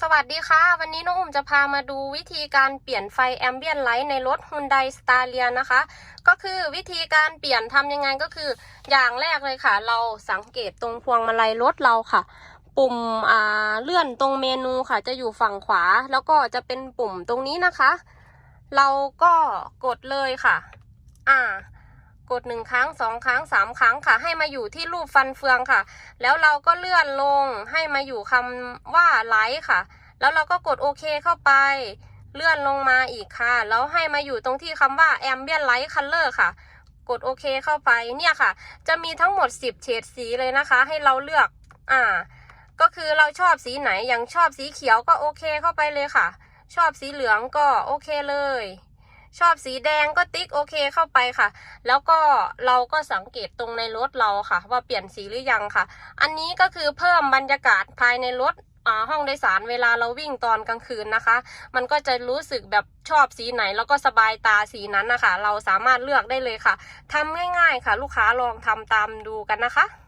สวัสดีค่ะ วันนี้น้องอุ่มจะพามาดูวิธีการเปลี่ยนไฟแอมเบียนไลท์ในรถ Hyundai Staria นะคะ ก็คือวิธีการเปลี่ยนทำยังไงก็คือ อย่างแรกเลยค่ะ เราสังเกตตรงพวงมาลัยรถเราค่ะ ปุ่มอ่าเลื่อนตรงเมนูค่ะ จะอยู่ฝั่งขวา แล้วก็จะเป็นปุ่มตรงนี้นะคะ เราก็กดเลยค่ะ อ่า กดหนึ่งครั้งสองครั้งสามครั้งค่ะ ให้มาอยู่ที่รูปฟันเฟืองค่ะ แล้วเราก็เลื่อนลงให้มาอยู่คำว่าไลท์ค่ะ แล้วเราก็กดโอเคเข้าไป เลื่อนลงมาอีกค่ะ แล้วให้มาอยู่ตรงที่คำว่า ambient light color ค่ะ กดโอเคเข้าไปเนี่ยค่ะ จะมีทั้งหมด 10 เฉดสีเลยนะคะ ให้เราเลือกอ่าก็คือเราชอบสีไหนอย่างชอบสีเขียวก็โอเคเข้าไปเลยค่ะ ชอบสีเหลืองก็โอเคเลย ชอบสีแดงก็ติ๊กโอเคเข้าไปค่ะ แล้วก็เราก็สังเกตตรงในรถเราค่ะ ว่าเปลี่ยนสีหรือยังค่ะ อันนี้ก็คือเพิ่มบรรยากาศภายในรถอ่าห้องโดยสารเวลาเราวิ่งตอนกลางคืนนะคะ มันก็จะรู้สึกแบบชอบสีไหนแล้วก็สบายตาสีนั้นนะคะ เราสามารถเลือกได้เลยค่ะทำง่ายๆค่ะ ลูกค้าลองทำตามดูกันนะคะ